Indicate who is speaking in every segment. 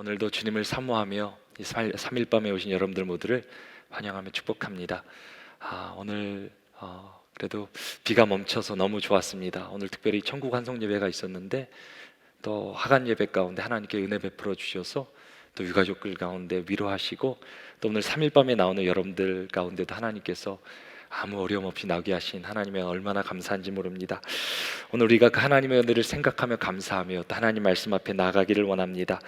Speaker 1: 오늘도 주님을 사모하며 이 3일 밤에 오신 여러분들 모두를 환영하며 축복합니다. 아, 오늘 어, 그래도 비가 멈춰서 너무 좋았습니다. 오늘 특별히 천국 환송 예배가 있었는데 또 하간 예배 가운데 하나님께 은혜 베풀어 주셔서 또 유가족들 가운데 위로하시고 또 오늘 3일 밤에 나오는 여러분들 가운데도 하나님께서 아무 어려움 없이 나오게 하신 하나님의 얼마나 감사한지 모릅니다. 오늘 우리가 그 하나님의 은혜를 생각하며 감사하며 또 하나님 말씀 앞에 나가기를 원합니다.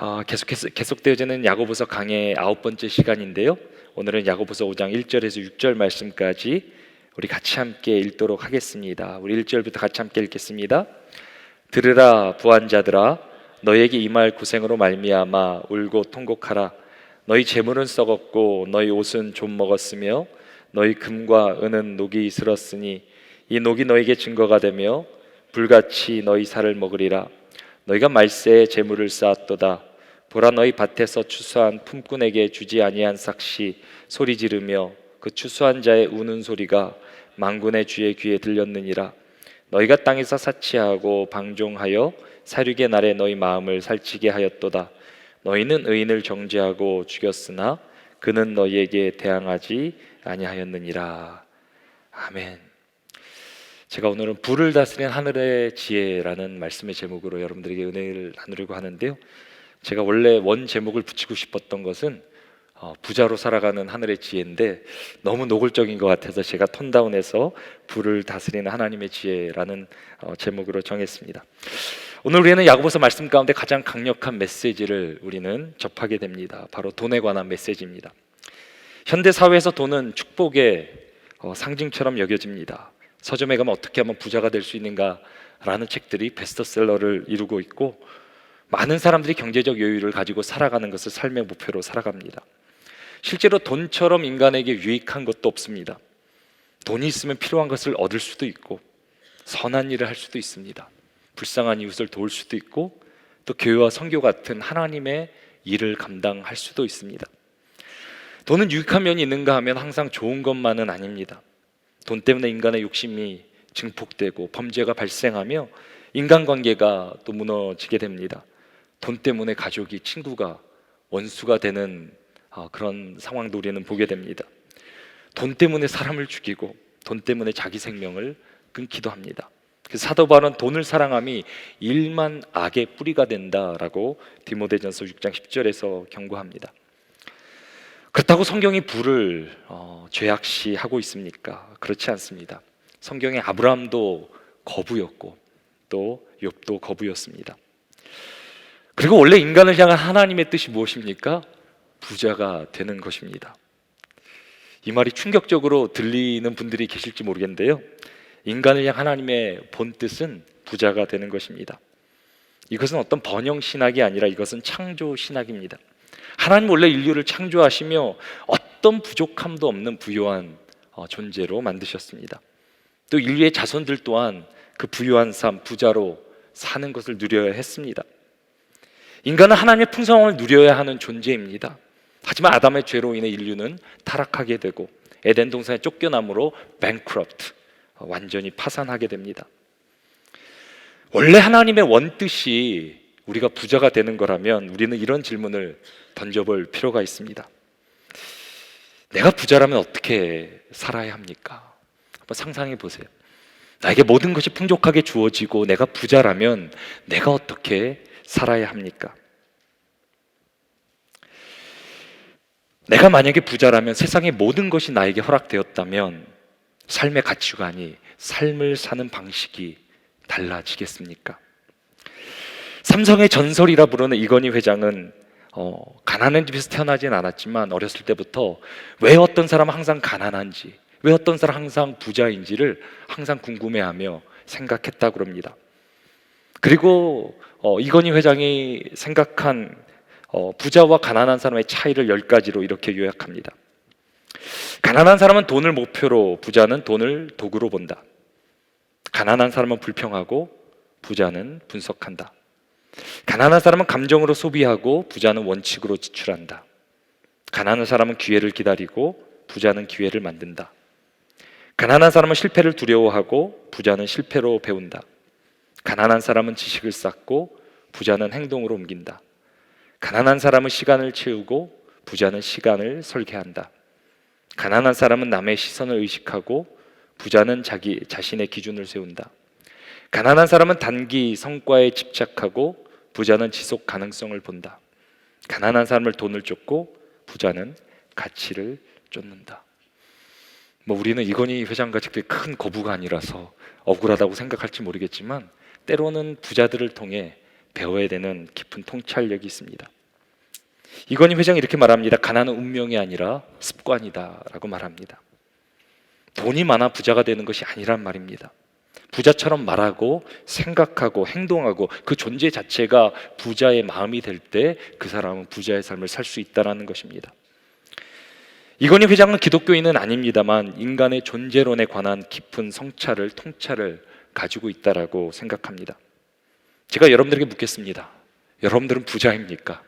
Speaker 1: 어, 계속해서 계속되어지는 야고보서 강의 아홉 번째 시간인데요. 오늘은 야고보서 5장 1절에서 6절 말씀까지 우리 같이 함께 읽도록 하겠습니다. 우리 1절부터 같이 함께 읽겠습니다. 들으라 부한자들아 너에게 임할 고생으로 말미암아 울고 통곡하라 너희 재물은 썩었고 너희 옷은 좀 먹었으며 너희 금과 은은 녹이 이슬었으니 이 녹이 너에게 증거가 되며 불같이 너희 살을 먹으리라 너희가 말세에 재물을 쌓았도다 보라 너희 밭에서 추수한 품꾼에게 주지 아니한 삭시 소리 지르며 그 추수한 자의 우는 소리가 망군의 주의 귀에 들렸느니라. 너희가 땅에서 사치하고 방종하여 사륙의 날에 너희 마음을 살찌게 하였도다. 너희는 의인을 정죄하고 죽였으나 그는 너희에게 대항하지 아니하였느니라. 아멘. 제가 오늘은 불을 다스린 하늘의 지혜라는 말씀의 제목으로 여러분들에게 은혜를 나누려고 하는데요. 제가 원래 원 제목을 붙이고 싶었던 것은 어, 부자로 살아가는 하늘의 지혜인데 너무 노골적인 것 같아서 제가 톤다운해서 불을 다스리는 하나님의 지혜라는 어, 제목으로 정했습니다. 오늘 우리는 야고보서 말씀 가운데 가장 강력한 메시지를 우리는 접하게 됩니다. 바로 돈에 관한 메시지입니다. 현대 사회에서 돈은 축복의 어, 상징처럼 여겨집니다. 서점에 가면 어떻게 하면 부자가 될 수 있는가라는 책들이 베스트셀러를 이루고 있고 많은 사람들이 경제적 여유를 가지고 살아가는 것을 삶의 목표로 살아갑니다. 실제로 돈처럼 인간에게 유익한 것도 없습니다. 돈이 있으면 필요한 것을 얻을 수도 있고 선한 일을 할 수도 있습니다. 불쌍한 이웃을 도울 수도 있고 또 교회와 선교 같은 하나님의 일을 감당할 수도 있습니다. 돈은 유익한 면이 있는가 하면 항상 좋은 것만은 아닙니다. 돈 때문에 인간의 욕심이 증폭되고 범죄가 발생하며 인간관계가 또 무너지게 됩니다. 돈 때문에 가족이 친구가 원수가 되는 어, 그런 상황도 우리는 보게 됩니다. 돈 때문에 사람을 죽이고 돈 때문에 자기 생명을 끊기도 합니다. 그 사도 바울은 돈을 사랑함이 일만 악의 뿌리가 된다라고 디모데전서 6장 10절에서 경고합니다. 그렇다고 성경이 불을 어, 죄악시하고 있습니까? 그렇지 않습니다. 성경에 아브라함도 거부였고 또 욥도 거부였습니다. 그리고 원래 인간을 향한 하나님의 뜻이 무엇입니까? 부자가 되는 것입니다. 이 말이 충격적으로 들리는 분들이 계실지 모르겠는데요. 인간을 향한 하나님의 본 뜻은 부자가 되는 것입니다. 이것은 어떤 번영 신학이 아니라 이것은 창조 신학입니다. 하나님 원래 인류를 창조하시며 어떤 부족함도 없는 부유한 어, 존재로 만드셨습니다. 또 인류의 자손들 또한 그 부유한 삶, 부자로 사는 것을 누려야 했습니다. 인간은 하나님의 풍성함을 누려야 하는 존재입니다. 하지만 아담의 죄로 인해 인류는 타락하게 되고 에덴 동산에 쫓겨남으로 bankrupt, 어, 완전히 파산하게 됩니다. 원래 하나님의 원뜻이 우리가 부자가 되는 거라면 우리는 이런 질문을 던져볼 필요가 있습니다. 내가 부자라면 어떻게 살아야 합니까? 한번 상상해 보세요. 나에게 모든 것이 풍족하게 주어지고 내가 부자라면 내가 어떻게 살아야 합니까? 내가 만약에 부자라면 세상의 모든 것이 나에게 허락되었다면 삶의 가치관이 삶을 사는 방식이 달라지겠습니까? 삼성의 전설이라 부르는 이건희 회장은 어, 가난한 집에서 태어나진 않았지만 어렸을 때부터 왜 어떤 사람은 항상 가난한지, 왜 어떤 사람 항상 부자인지를 항상 궁금해하며 생각했다고 합니다. 그리고 어, 이건희 회장이 생각한 어, 부자와 가난한 사람의 차이를 열 가지로 이렇게 요약합니다. 가난한 사람은 돈을 목표로, 부자는 돈을 도구로 본다. 가난한 사람은 불평하고, 부자는 분석한다. 가난한 사람은 감정으로 소비하고, 부자는 원칙으로 지출한다. 가난한 사람은 기회를 기다리고, 부자는 기회를 만든다. 가난한 사람은 실패를 두려워하고, 부자는 실패로 배운다. 가난한 사람은 지식을 쌓고, 부자는 행동으로 옮긴다. 가난한 사람은 시간을 채우고 부자는 시간을 설계한다. 가난한 사람은 남의 시선을 의식하고 부자는 자기 자신의 기준을 세운다. 가난한 사람은 단기 성과에 집착하고 부자는 지속 가능성을 본다. 가난한 사람을 돈을 쫓고 부자는 가치를 쫓는다. 뭐 우리는 이건희 회장같이 그렇게 큰 거부가 아니라서 억울하다고 생각할지 모르겠지만 때로는 부자들을 통해 배워야 되는 깊은 통찰력이 있습니다. 이건희 회장이 이렇게 말합니다. 가난은 운명이 아니라 습관이다라고 말합니다. 돈이 많아 부자가 되는 것이 아니란 말입니다. 부자처럼 말하고 생각하고 행동하고 그 존재 자체가 부자의 마음이 될 때 그 사람은 부자의 삶을 살 수 있다라는 것입니다. 이건희 회장은 기독교인은 아닙니다만 인간의 존재론에 관한 깊은 성찰을 통찰을 가지고 있다라고 생각합니다. 제가 여러분들에게 묻겠습니다. 여러분들은 부자입니까?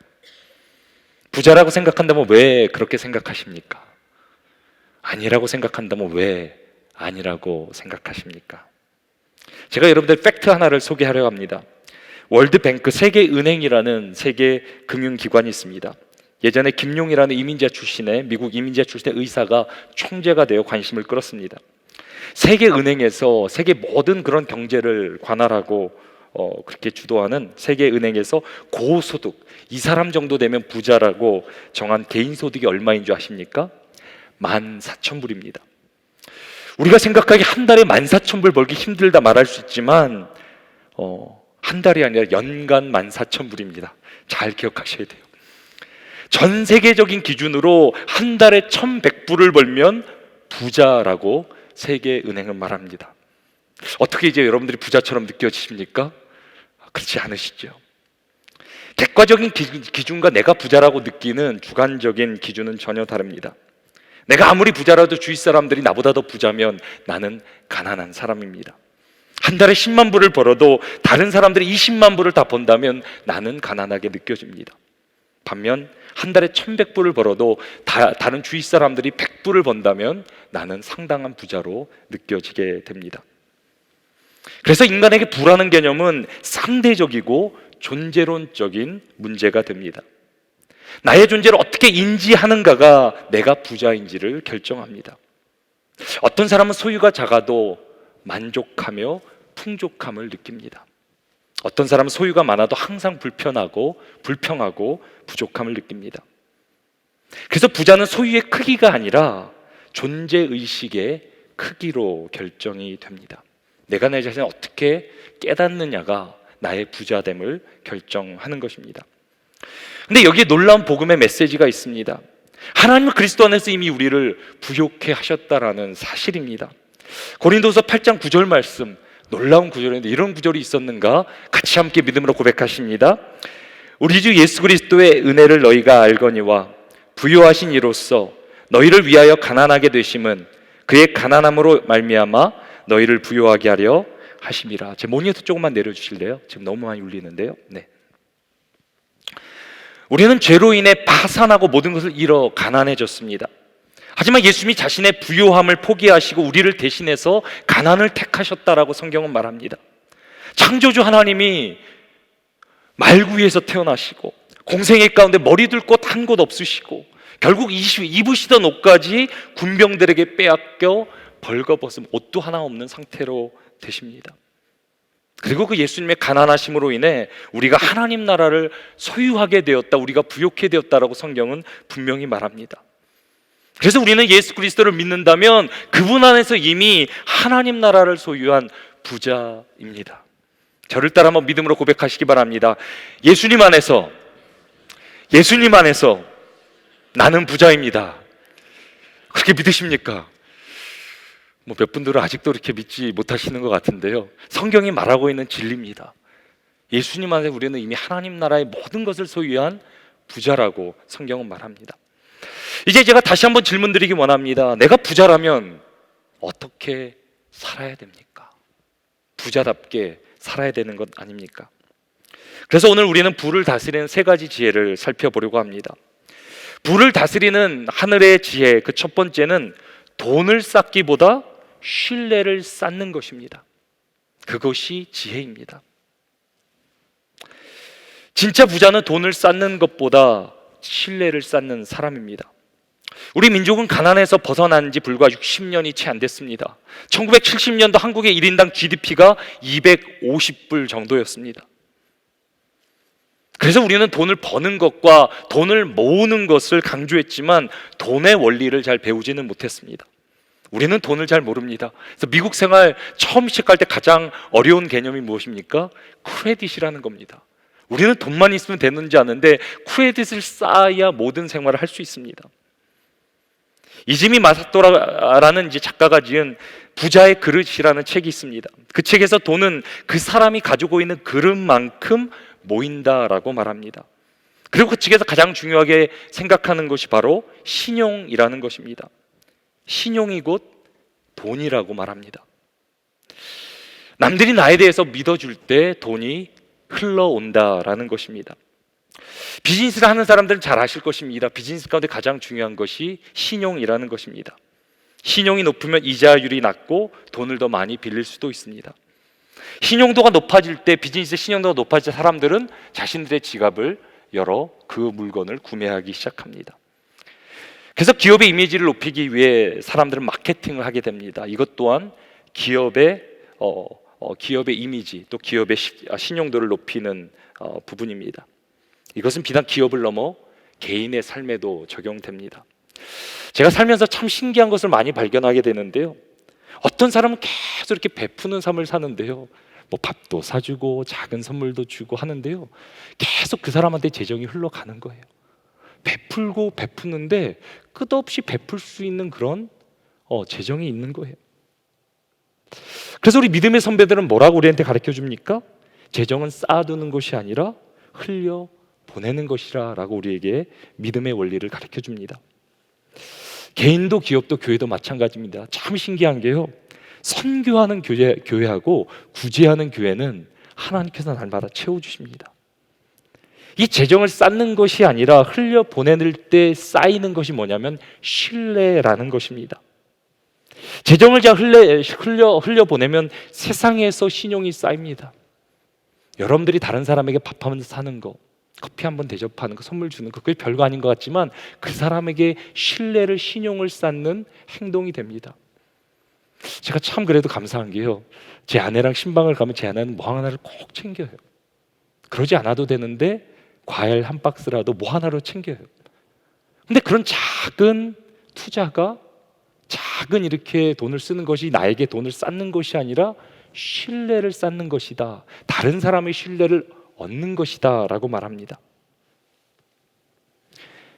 Speaker 1: 부자라고 생각한다면 왜 그렇게 생각하십니까? 아니라고 생각한다면 왜 아니라고 생각하십니까? 제가 여러분들 팩트 하나를 소개하려 합니다. 월드뱅크 세계은행이라는 세계 금융기관이 있습니다. 예전에 김용이라는 이민자 출신의 미국 이민자 출신의 의사가 총재가 되어 관심을 끌었습니다. 세계 은행에서 세계 모든 그런 경제를 관할하고 어, 그렇게 주도하는 세계 은행에서 고소득 이 사람 정도 되면 부자라고 정한 개인 소득이 얼마인 줄 아십니까? 만 사천 불입니다. 우리가 생각하기 한 달에 만 사천 불 벌기 힘들다 말할 수 있지만 어, 한 달이 아니라 연간 만 사천 불입니다. 잘 기억하셔야 돼요. 전 세계적인 기준으로 한 달에 천백 불을 벌면 부자라고 세계 은행은 말합니다. 어떻게 이제 여러분들이 부자처럼 느껴지십니까? 그렇지 않으시죠. 객관적인 기- 기준과 내가 부자라고 느끼는 주관적인 기준은 전혀 다릅니다. 내가 아무리 부자라도 주위 사람들이 나보다 더 부자면 나는 가난한 사람입니다. 한 달에 10만 불을 벌어도 다른 사람들이 20만 불을 다 번다면 나는 가난하게 느껴집니다. 반면 한 달에 1100불을 벌어도 다, 다른 주위 사람들이 100불을 번다면 나는 상당한 부자로 느껴지게 됩니다. 그래서 인간에게 부라는 개념은 상대적이고 존재론적인 문제가 됩니다. 나의 존재를 어떻게 인지하는가가 내가 부자인지를 결정합니다. 어떤 사람은 소유가 작아도 만족하며 풍족함을 느낍니다. 어떤 사람은 소유가 많아도 항상 불편하고 불평하고 부족함을 느낍니다. 그래서 부자는 소유의 크기가 아니라 존재 의식의 크기로 결정이 됩니다. 내가 내 자신을 어떻게 깨닫느냐가 나의 부자됨을 결정하는 것입니다. 근데 여기에 놀라운 복음의 메시지가 있습니다. 하나님은 그리스도 안에서 이미 우리를 부욕해 하셨다라는 사실입니다. 고린도서 8장 9절 말씀 놀라운 구절인데 이런 구절이 있었는가? 같이 함께 믿음으로 고백하십니다. 우리 주 예수 그리스도의 은혜를 너희가 알거니와 부요하신 이로써 너희를 위하여 가난하게 되심은 그의 가난함으로 말미암아 너희를 부요하게 하려 하심이라. 제 모니터 조금만 내려 주실래요? 지금 너무 많이 울리는데요. 네. 우리는 죄로 인해 파산하고 모든 것을 잃어 가난해졌습니다. 하지만 예수님이 자신의 부요함을 포기하시고 우리를 대신해서 가난을 택하셨다라고 성경은 말합니다. 창조주 하나님이 말구에서 태어나시고 공생애 가운데 머리 둘 곳 한 곳 없으시고 결국 입으시던 옷까지 군병들에게 빼앗겨 벌거벗은 옷도 하나 없는 상태로 되십니다. 그리고 그 예수님의 가난하심으로 인해 우리가 하나님 나라를 소유하게 되었다, 우리가 부욕해 되었다라고 성경은 분명히 말합니다. 그래서 우리는 예수 그리스도를 믿는다면 그분 안에서 이미 하나님 나라를 소유한 부자입니다. 저를 따라 한번 믿음으로 고백하시기 바랍니다. 예수님 안에서 예수님 안에서 나는 부자입니다. 그렇게 믿으십니까? 뭐 몇 분들은 아직도 그렇게 믿지 못하시는 것 같은데요. 성경이 말하고 있는 진리입니다. 예수님 안에 우리는 이미 하나님 나라의 모든 것을 소유한 부자라고 성경은 말합니다. 이제 제가 다시 한번 질문 드리기 원합니다. 내가 부자라면 어떻게 살아야 됩니까? 부자답게 살아야 되는 것 아닙니까? 그래서 오늘 우리는 부를 다스리는 세 가지 지혜를 살펴보려고 합니다. 부를 다스리는 하늘의 지혜, 그 첫 번째는 돈을 쌓기보다 신뢰를 쌓는 것입니다. 그것이 지혜입니다. 진짜 부자는 돈을 쌓는 것보다 신뢰를 쌓는 사람입니다. 우리 민족은 가난에서 벗어난 지 불과 60년이 채 안 됐습니다. 1970년도 한국의 1인당 GDP가 250불 정도였습니다. 그래서 우리는 돈을 버는 것과 돈을 모으는 것을 강조했지만 돈의 원리를 잘 배우지는 못했습니다. 우리는 돈을 잘 모릅니다. 그래서 미국 생활 처음 시작할 때 가장 어려운 개념이 무엇입니까? 크레딧이라는 겁니다. 우리는 돈만 있으면 되는지 아는데 크레딧을 쌓아야 모든 생활을 할 수 있습니다. 이지미 마사토라라는 이제 작가가 지은 부자의 그릇이라는 책이 있습니다. 그 책에서 돈은 그 사람이 가지고 있는 그릇만큼 모인다라고 말합니다. 그리고 그 책에서 가장 중요하게 생각하는 것이 바로 신용이라는 것입니다. 신용이 곧 돈이라고 말합니다. 남들이 나에 대해서 믿어줄 때 돈이 흘러온다라는 것입니다. 비즈니스를 하는 사람들은 잘 아실 것입니다. 비즈니스 가운데 가장 중요한 것이 신용이라는 것입니다. 신용이 높으면 이자율이 낮고 돈을 더 많이 빌릴 수도 있습니다. 신용도가 높아질 때 비즈니스 신용도가 높아질 때 사람들은 자신들의 지갑을 열어 그 물건을 구매하기 시작합니다. 그래서 기업의 이미지를 높이기 위해 사람들은 마케팅을 하게 됩니다. 이것 또한 기업의 어, 어, 기업의 이미지 또 기업의 시, 아, 신용도를 높이는 어, 부분입니다. 이것은 비단 기업을 넘어 개인의 삶에도 적용됩니다. 제가 살면서 참 신기한 것을 많이 발견하게 되는데요. 어떤 사람은 계속 이렇게 베푸는 삶을 사는데요. 뭐 밥도 사주고 작은 선물도 주고 하는데요. 계속 그 사람한테 재정이 흘러가는 거예요. 베풀고 베푸는데 끝없이 베풀 수 있는 그런 어, 재정이 있는 거예요. 그래서 우리 믿음의 선배들은 뭐라고 우리한테 가르쳐 줍니까? 재정은 쌓아두는 것이 아니라 흘려 보내는 것이라라고 우리에게 믿음의 원리를 가르쳐 줍니다. 개인도 기업도 교회도 마찬가지입니다. 참 신기한 게요. 선교하는 교회, 교회하고 구제하는 교회는 하나님께서 날마다 채워주십니다. 이 재정을 쌓는 것이 아니라 흘려 보내는 때 쌓이는 것이 뭐냐면 신뢰라는 것입니다. 재정을 잘 흘려, 흘려, 흘려 보내면 세상에서 신용이 쌓입니다. 여러분들이 다른 사람에게 밥한번 사는 거, 커피 한 번 대접하는 거, 선물 주는 거, 그게 별거 아닌 것 같지만 그 사람에게 신뢰를, 신용을 쌓는 행동이 됩니다. 제가 참 그래도 감사한 게요. 제 아내랑 신방을 가면 제 아내는 뭐 하나를 꼭 챙겨요. 그러지 않아도 되는데 과일 한 박스라도 뭐 하나로 챙겨요. 근데 그런 작은 투자가 작은 이렇게 돈을 쓰는 것이 나에게 돈을 쌓는 것이 아니라 신뢰를 쌓는 것이다. 다른 사람의 신뢰를 얻는 것이다 라고 말합니다.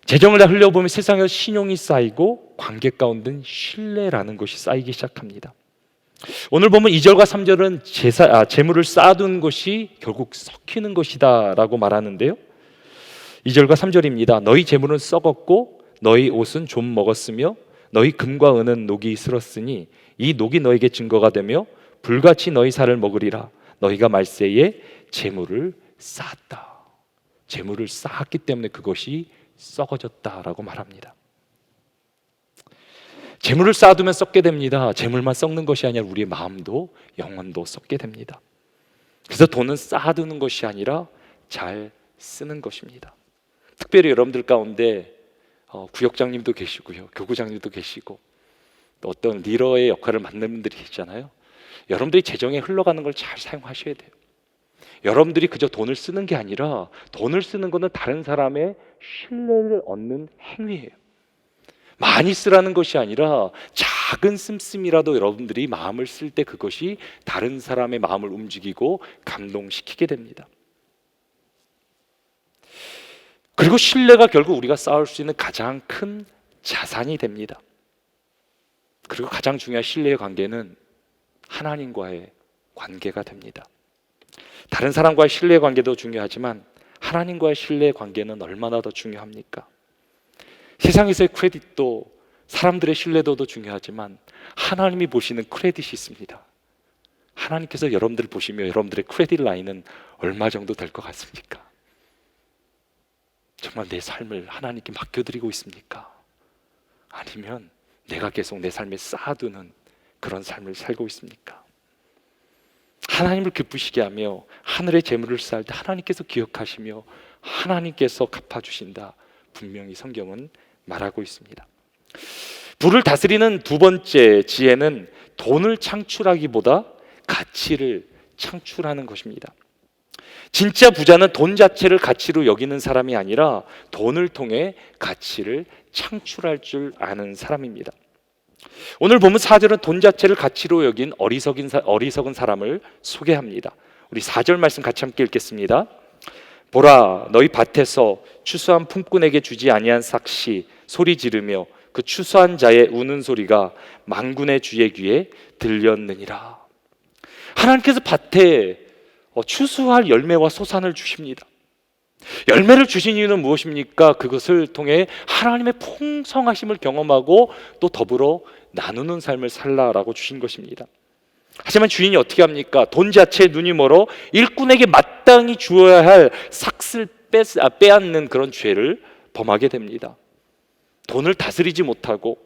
Speaker 1: 재정을 다 흘려보면 세상에 신용이 쌓이고 관계 가운데 신뢰라는 것이 쌓이기 시작합니다. 오늘 보면 2절과 3절은 제사, 아, 재물을 쌓아둔 것이 결국 썩히는 것이다 라고 말하는데요. 2절과 3절입니다. 너희 재물은 썩었고 너희 옷은 좀 먹었으며 너희 금과 은은 녹이 슬었으니 이 녹이 너에게 증거가 되며 불같이 너희 살을 먹으리라. 너희가 말세에 재물을 쌓았다. 재물을 쌓았기 때문에 그것이 썩어졌다라고 말합니다. 재물을 쌓아두면 썩게 됩니다. 재물만 썩는 것이 아니라 우리의 마음도 영혼도 썩게 됩니다. 그래서 돈은 쌓아두는 것이 아니라 잘 쓰는 것입니다. 특별히 여러분들 가운데 어, 구역장님도 계시고요, 교구장님도 계시고 또 어떤 리더의 역할을 맡는 분들이 계시잖아요. 여러분들이 재정에 흘러가는 걸 잘 사용하셔야 돼요. 여러분들이 그저 돈을 쓰는 게 아니라 돈을 쓰는 것은 다른 사람의 신뢰를 얻는 행위예요. 많이 쓰라는 것이 아니라 작은 씀씀이라도 여러분들이 마음을 쓸 때 그것이 다른 사람의 마음을 움직이고 감동시키게 됩니다. 그리고 신뢰가 결국 우리가 쌓을 수 있는 가장 큰 자산이 됩니다. 그리고 가장 중요한 신뢰의 관계는 하나님과의 관계가 됩니다. 다른 사람과의 신뢰 관계도 중요하지만 하나님과의 신뢰 관계는 얼마나 더 중요합니까? 세상에서의 크레딧도 사람들의 신뢰도도 중요하지만 하나님이 보시는 크레딧이 있습니다. 하나님께서 여러분들 보시며 여러분들의 크레딧 라인은 얼마 정도 될 것 같습니까? 정말 내 삶을 하나님께 맡겨드리고 있습니까? 아니면 내가 계속 내 삶에 쌓아두는 그런 삶을 살고 있습니까? 하나님을 기쁘시게 하며 하늘의 재물을 쌓을 때 하나님께서 기억하시며 하나님께서 갚아주신다. 분명히 성경은 말하고 있습니다. 부를 다스리는 두 번째 지혜는 돈을 창출하기보다 가치를 창출하는 것입니다. 진짜 부자는 돈 자체를 가치로 여기는 사람이 아니라 돈을 통해 가치를 창출할 줄 아는 사람입니다. 오늘 보면 4절은 돈 자체를 가치로 여긴 어리석인 사, 어리석은 사람을 소개합니다. 우리 4절 말씀 같이 함께 읽겠습니다. 보라 너희 밭에서 추수한 품꾼에게 주지 아니한 삭시 소리 지르며 그 추수한 자의 우는 소리가 망군의 주의 귀에 들렸느니라. 하나님께서 밭에 어, 추수할 열매와 소산을 주십니다. 열매를 주신 이유는 무엇입니까? 그것을 통해 하나님의 풍성하심을 경험하고 또 더불어 나누는 삶을 살라라고 주신 것입니다. 하지만 주인이 어떻게 합니까? 돈 자체에 눈이 멀어 일꾼에게 마땅히 주어야 할 삭슬 뺏, 아, 빼앗는 그런 죄를 범하게 됩니다. 돈을 다스리지 못하고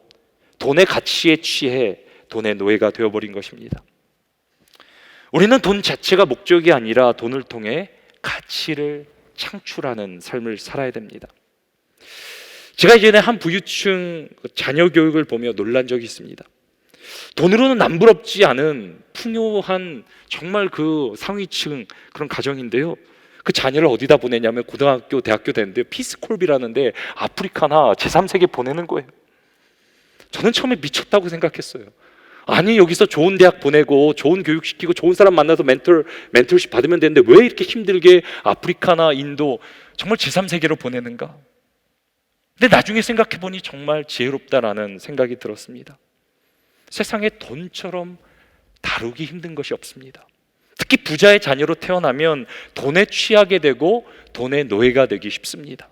Speaker 1: 돈의 가치에 취해 돈의 노예가 되어버린 것입니다. 우리는 돈 자체가 목적이 아니라 돈을 통해 가치를 창출하는 삶을 살아야 됩니다. 제가 이전에 한 부유층 자녀 교육을 보며 놀란 적이 있습니다. 돈으로는 남부럽지 않은 풍요한 정말 그 상위층 그런 가정인데요. 그 자녀를 어디다 보내냐면 고등학교, 대학교 되는데 피스콜비라는데 아프리카나 제3세계 보내는 거예요. 저는 처음에 미쳤다고 생각했어요. 아니 여기서 좋은 대학 보내고 좋은 교육 시키고 좋은 사람 만나서 멘tor 멘토십 받으면 되는데 왜 이렇게 힘들게 아프리카나 인도 정말 제3세계로 보내는가? 근데 나중에 생각해 보니 정말 지혜롭다라는 생각이 들었습니다. 세상에 돈처럼 다루기 힘든 것이 없습니다. 특히 부자의 자녀로 태어나면 돈에 취하게 되고 돈의 노예가 되기 쉽습니다.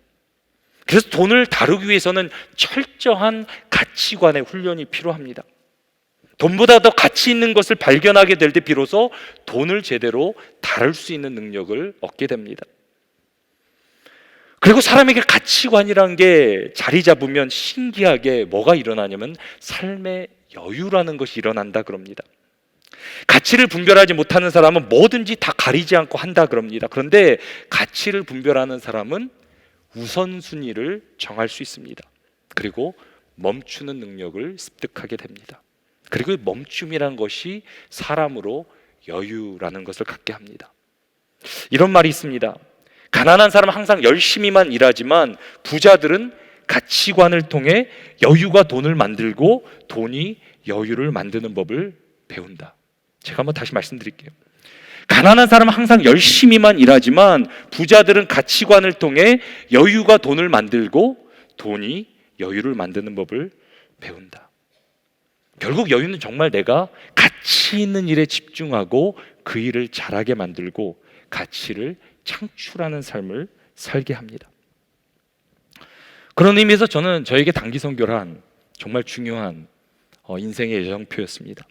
Speaker 1: 그래서 돈을 다루기 위해서는 철저한 가치관의 훈련이 필요합니다. 돈보다 더 가치 있는 것을 발견하게 될 때 비로소 돈을 제대로 다룰 수 있는 능력을 얻게 됩니다. 그리고 사람에게 가치관이란 게 자리 잡으면 신기하게 뭐가 일어나냐면 삶의 여유라는 것이 일어난다 그럽니다. 가치를 분별하지 못하는 사람은 뭐든지 다 가리지 않고 한다 그럽니다. 그런데 가치를 분별하는 사람은 우선순위를 정할 수 있습니다. 그리고 멈추는 능력을 습득하게 됩니다. 그리고 멈춤이란 것이 사람으로 여유라는 것을 갖게 합니다. 이런 말이 있습니다. 가난한 사람은 항상 열심히만 일하지만 부자들은 가치관을 통해 여유가 돈을 만들고 돈이 여유를 만드는 법을 배운다. 제가 한번 다시 말씀드릴게요. 가난한 사람은 항상 열심히만 일하지만 부자들은 가치관을 통해 여유가 돈을 만들고 돈이 여유를 만드는 법을 배운다. 결국 여유는 정말 내가 가치 있는 일에 집중하고 그 일을 잘하게 만들고 가치를 창출하는 삶을 살게 합니다. 그런 의미에서 저는 저에게 단기 선교란 정말 중요한 어, 인생의 예정표였습니다.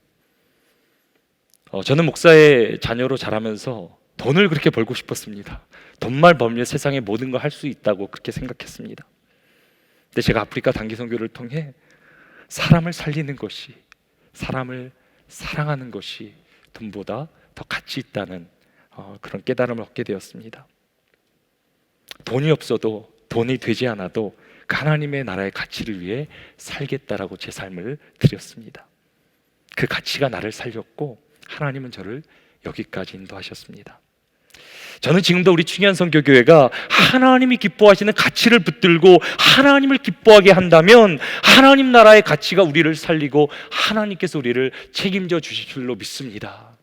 Speaker 1: 어, 저는 목사의 자녀로 자라면서 돈을 그렇게 벌고 싶었습니다. 돈만 벌면 세상의 모든 걸 할 수 있다고 그렇게 생각했습니다. 근데 제가 아프리카 단기 선교를 통해 사람을 살리는 것이 사람을 사랑하는 것이 돈보다 더 가치 있다는 어, 그런 깨달음을 얻게 되었습니다. 돈이 없어도 돈이 되지 않아도 그 하나님의 나라의 가치를 위해 살겠다라고 제 삶을 드렸습니다. 그 가치가 나를 살렸고 하나님은 저를 여기까지 인도하셨습니다. 저는 지금도 우리 충현성교교회가 하나님이 기뻐하시는 가치를 붙들고 하나님을 기뻐하게 한다면 하나님 나라의 가치가 우리를 살리고 하나님께서 우리를 책임져 주실 줄로 믿습니다.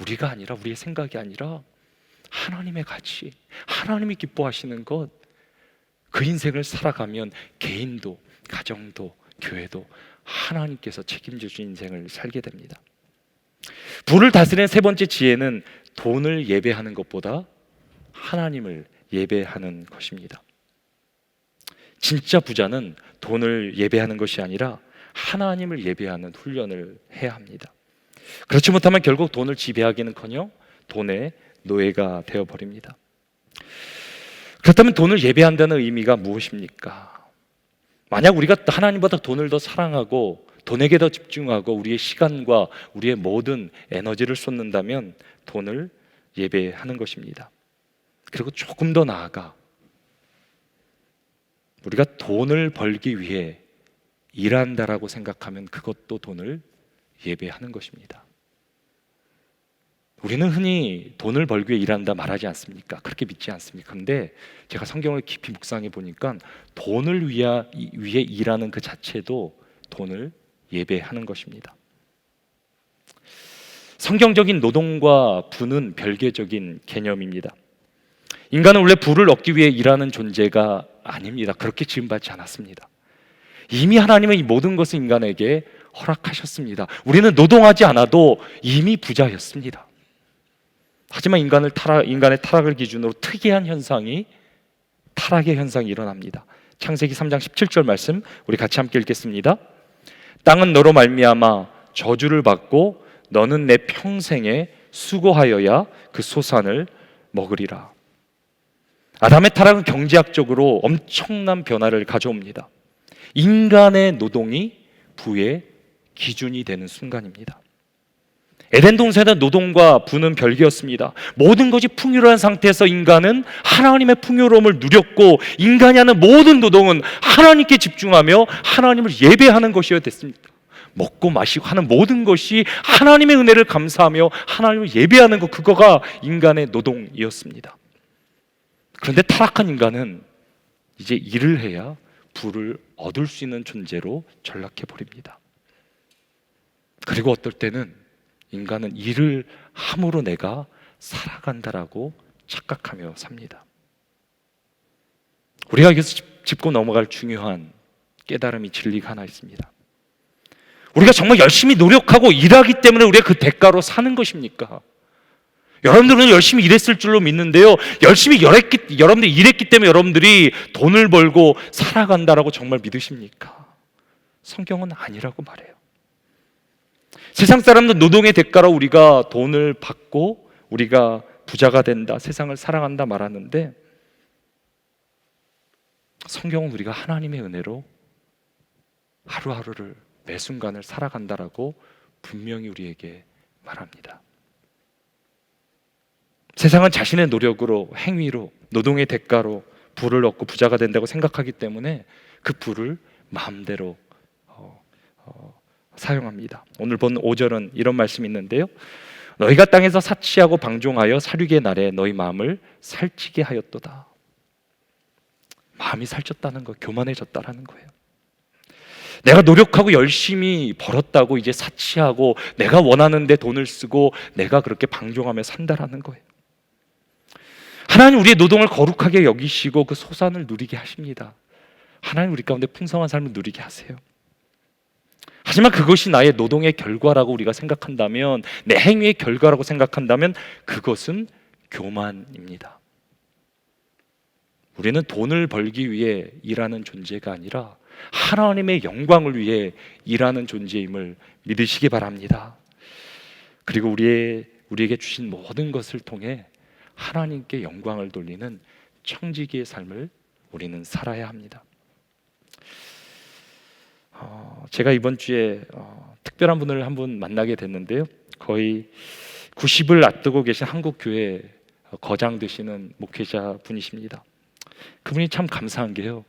Speaker 1: 우리가 아니라 우리의 생각이 아니라 하나님의 가치, 하나님이 기뻐하시는 것, 그 인생을 살아가면 개인도, 가정도, 교회도 하나님께서 책임져 주신 인생을 살게 됩니다. 부를 다스리는 세 번째 지혜는 돈을 예배하는 것보다 하나님을 예배하는 것입니다. 진짜 부자는 돈을 예배하는 것이 아니라 하나님을 예배하는 훈련을 해야 합니다. 그렇지 못하면 결국 돈을 지배하기는커녕 돈의 노예가 되어 버립니다. 그렇다면 돈을 예배한다는 의미가 무엇입니까? 만약 우리가 하나님보다 돈을 더 사랑하고 돈에게 더 집중하고 우리의 시간과 우리의 모든 에너지를 쏟는다면 돈을 예배하는 것입니다. 그리고 조금 더 나아가 우리가 돈을 벌기 위해 일한다라고 생각하면 그것도 돈을 예배하는 것입니다. 우리는 흔히 돈을 벌기 위해 일한다 말하지 않습니까? 그렇게 믿지 않습니까? 근데 제가 성경을 깊이 묵상해 보니까 돈을 위하, 위해 일하는 그 자체도 돈을 예배하는 것입니다. 성경적인 노동과 부는 별개적인 개념입니다. 인간은 원래 부를 얻기 위해 일하는 존재가 아닙니다. 그렇게 지음받지 않았습니다. 이미 하나님은 이 모든 것을 인간에게 허락하셨습니다. 우리는 노동하지 않아도 이미 부자였습니다. 하지만 인간을 타락, 인간의 타락을 기준으로 특이한 현상이 타락의 현상이 일어납니다. 창세기 3장 17절 말씀 우리 같이 함께 읽겠습니다. 땅은 너로 말미암아 저주를 받고 너는 내 평생에 수고하여야 그 소산을 먹으리라. 아담의 타락은 경제학적으로 엄청난 변화를 가져옵니다. 인간의 노동이 부의 기준이 되는 순간입니다. 에덴 동산의 노동과 부는 별개였습니다. 모든 것이 풍요로운 상태에서 인간은 하나님의 풍요로움을 누렸고 인간이 하는 모든 노동은 하나님께 집중하며 하나님을 예배하는 것이어야 됐습니다. 먹고 마시고 하는 모든 것이 하나님의 은혜를 감사하며 하나님을 예배하는 것 그거가 인간의 노동이었습니다. 그런데 타락한 인간은 이제 일을 해야 부를 얻을 수 있는 존재로 전락해 버립니다. 그리고 어떨 때는 인간은 일을 함으로 내가 살아간다라고 착각하며 삽니다. 우리가 여기서 짚고 넘어갈 중요한 깨달음이 진리가 하나 있습니다. 우리가 정말 열심히 노력하고 일하기 때문에 우리가 그 대가로 사는 것입니까? 여러분들은 열심히 일했을 줄로 믿는데요. 열심히 일했기, 여러분들이 일했기 때문에 여러분들이 돈을 벌고 살아간다라고 정말 믿으십니까? 성경은 아니라고 말해요. 세상 사람들 노동의 대가로 우리가 돈을 받고 우리가 부자가 된다, 세상을 사랑한다 말하는데 성경은 우리가 하나님의 은혜로 하루하루를 매 순간을 살아간다라고 분명히 우리에게 말합니다. 세상은 자신의 노력으로 행위로 노동의 대가로 부를 얻고 부자가 된다고 생각하기 때문에 그 부를 마음대로 어, 어, 사용합니다. 오늘 본 5절은 이런 말씀이 있는데요. 너희가 땅에서 사치하고 방종하여 사륙의 날에 너희 마음을 살찌게 하였도다. 마음이 살쪘다는 거, 교만해졌다라는 거예요. 내가 노력하고 열심히 벌었다고 이제 사치하고 내가 원하는데 돈을 쓰고 내가 그렇게 방종하며 산다라는 거예요. 하나님 우리의 노동을 거룩하게 여기시고 그 소산을 누리게 하십니다. 하나님 우리 가운데 풍성한 삶을 누리게 하세요. 하지만 그것이 나의 노동의 결과라고 우리가 생각한다면 내 행위의 결과라고 생각한다면 그것은 교만입니다. 우리는 돈을 벌기 위해 일하는 존재가 아니라 하나님의 영광을 위해 일하는 존재임을 믿으시기 바랍니다. 그리고 우리의 우리에게 주신 모든 것을 통해 하나님께 영광을 돌리는 청지기의 삶을 우리는 살아야 합니다. 어, 제가 이번 주에 어, 특별한 분을 한 분 만나게 됐는데요. 거의 90을 앞두고 계신 한국 교회 거장 되시는 목회자 분이십니다. 그분이 참 감사한 게요.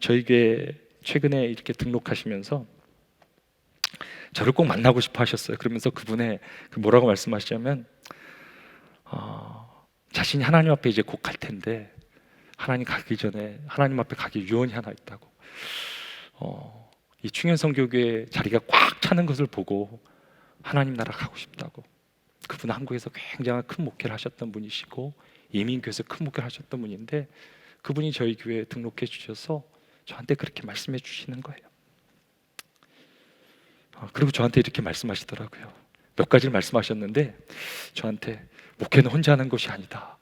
Speaker 1: 저희 교회 최근에 이렇게 등록하시면서 저를 꼭 만나고 싶어 하셨어요. 그러면서 그분의 그 뭐라고 말씀하시자면 어, 자신이 하나님 앞에 이제 곧 갈 텐데 하나님 가기 전에 하나님 앞에 가기 유언이 하나 있다고. 어, 이 충현성교회 자리가 꽉 차는 것을 보고 하나님 나라 가고 싶다고. 그분 한국에서 굉장히 큰 목회를 하셨던 분이시고 이민교에서 큰 목회를 하셨던 분인데 그분이 저희 교회에 등록해 주셔서 저한테 그렇게 말씀해 주시는 거예요. 어, 그리고 저한테 이렇게 말씀하시더라고요. 몇 가지를 말씀하셨는데 저한테 목회는 혼자 하는 것이 아니다.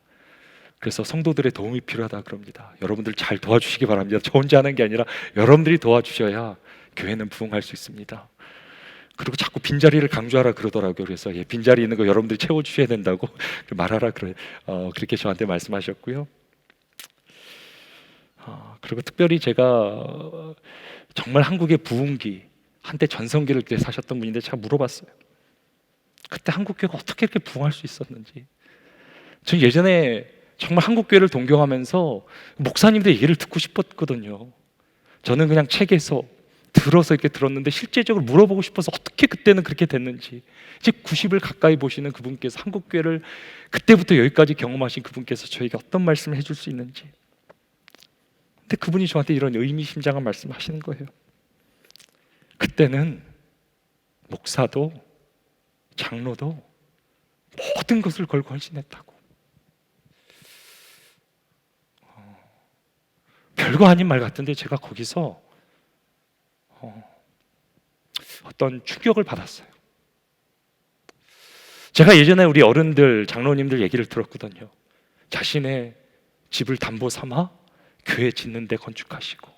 Speaker 1: 그래서 성도들의 도움이 필요하다 그럽니다. 여러분들 잘 도와주시기 바랍니다. 저 혼자 하는 게 아니라 여러분들이 도와주셔야 교회는 부흥할 수 있습니다. 그리고 자꾸 빈자리를 강조하라 그러더라고요. 그래서 예, 빈자리 있는 거 여러분들이 채워주셔야 된다고 말하라 그래 어, 그렇게 저한테 말씀하셨고요. 어, 그리고 특별히 제가 정말 한국의 부흥기 한때 전성기를 그때 사셨던 분인데 제가 물어봤어요.
Speaker 2: 그때 한국 교회가 어떻게 이렇게 부흥할 수 있었는지. 전 예전에 정말 한국 교회를 동경하면서 목사님들 얘기를 듣고 싶었거든요. 저는 그냥 책에서 들어서 이렇게 들었는데 실제적으로 물어보고 싶어서 어떻게 그때는 그렇게 됐는지 이제 90을 가까이 보시는 그분께서 한국 교회를 그때부터 여기까지 경험하신 그분께서 저에게 어떤 말씀을 해줄 수 있는지 근데 그분이 저한테 이런 의미심장한 말씀을 하시는 거예요 그때는 목사도 장로도 모든 것을 걸고 헌신했다고 어, 별거 아닌 말 같은데 제가 거기서 어, 어떤 충격을 받았어요. 제가 예전에 우리 어른들, 장로님들 얘기를 들었거든요. 자신의 집을 담보 삼아 교회 짓는데 건축하시고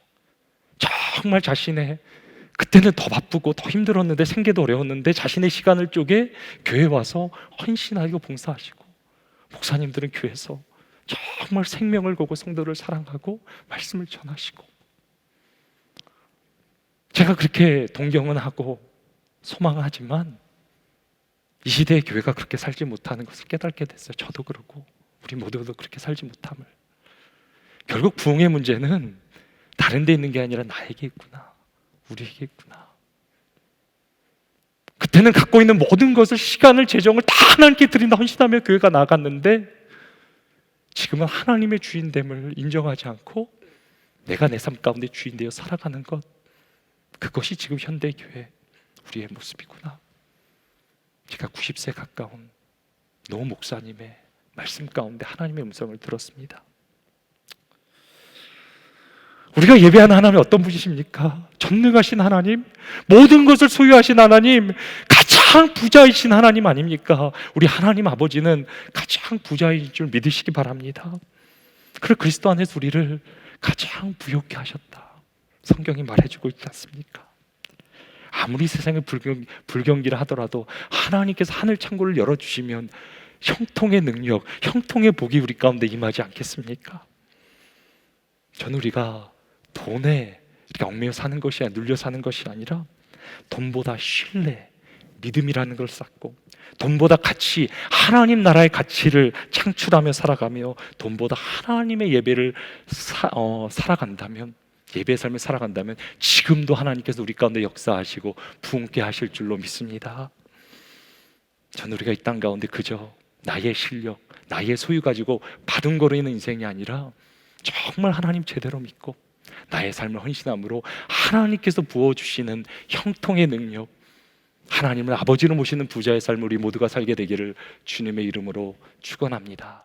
Speaker 2: 정말 자신의 그때는 더 바쁘고 더 힘들었는데 생계도 어려웠는데 자신의 시간을 쪼개 교회 와서 헌신하고 봉사하시고 목사님들은 교회에서 정말 생명을 걸고 성도를 사랑하고 말씀을 전하시고 제가 그렇게 동경은 하고 소망은 하지만 이 시대의 교회가 그렇게 살지 못하는 것을 깨닫게 됐어요. 저도 그렇고 우리 모두도 그렇게 살지 못함을. 결국 부흥의 문제는 다른 데 있는 게 아니라 나에게 있구나. 우리에게 있구나. 그때는 갖고 있는 모든 것을 시간을 재정을 다 하나님께 드린다 헌신하며 교회가 나아갔는데 지금은 하나님의 주인됨을 인정하지 않고 내가 내 삶 가운데 주인 되어 살아가는 것 그것이 지금 현대 교회 우리의 모습이구나. 제가 90세 가까운 노 목사님의 말씀 가운데 하나님의 음성을 들었습니다. 우리가 예배하는 하나님 어떤 분이십니까? 전능하신 하나님, 모든 것을 소유하신 하나님, 가장 부자이신 하나님 아닙니까? 우리 하나님 아버지는 가장 부자인 줄 믿으시기 바랍니다. 그리고 그리스도 안에서 우리를 가장 부욕케 하셨다. 성경이 말해주고 있지 않습니까? 아무리 세상에 불경, 불경기를 하더라도 하나님께서 하늘 창고를 열어주시면 형통의 능력, 형통의 복이 우리 가운데 임하지 않겠습니까? 저는 우리가 돈에 이렇게 얽매여 사는 것이 아니라 눌려 사는 것이 아니라 돈보다 신뢰, 믿음이라는 걸 쌓고 돈보다 가치, 하나님 나라의 가치를 창출하며 살아가며 돈보다 하나님의 예배를 사, 어, 살아간다면 예배 삶을 살아간다면 지금도 하나님께서 우리 가운데 역사하시고 부흥케 하실 줄로 믿습니다. 저는 우리가 이 땅 가운데 그저 나의 실력, 나의 소유 가지고 있는 인생이 아니라 정말 하나님 제대로 믿고 나의 삶을 헌신함으로 하나님께서 부어주시는 형통의 능력, 하나님을 아버지로 모시는 부자의 삶을 우리 모두가 살게 되기를 주님의 이름으로 축원합니다.